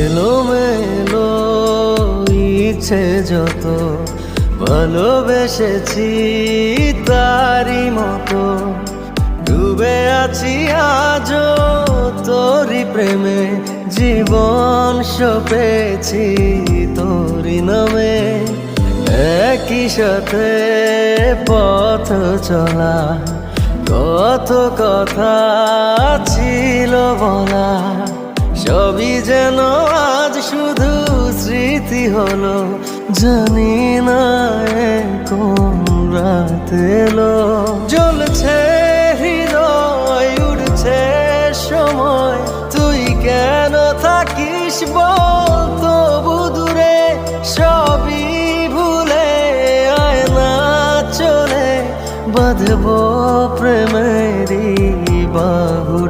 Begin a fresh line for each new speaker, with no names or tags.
এলো মেলো ইচ্ছে যত ভালোবেসেছি তারি মতো, ডুবে আছি আজও তোরি প্রেমে, জীবন সপেছি তোরি নামে। একই সাথে পথ চলা, কত কথা ছিল বলা সবই যেন আজ শুধু স্মৃতি হলো। জানি না কোন রাত এলো। জ্বলছে হৃদয় উঠছে সময়। তুই কেন থাকিস বল? তবু সবই ভুলে আয় না চলে। বাঁধব প্রেমেরই বাহুর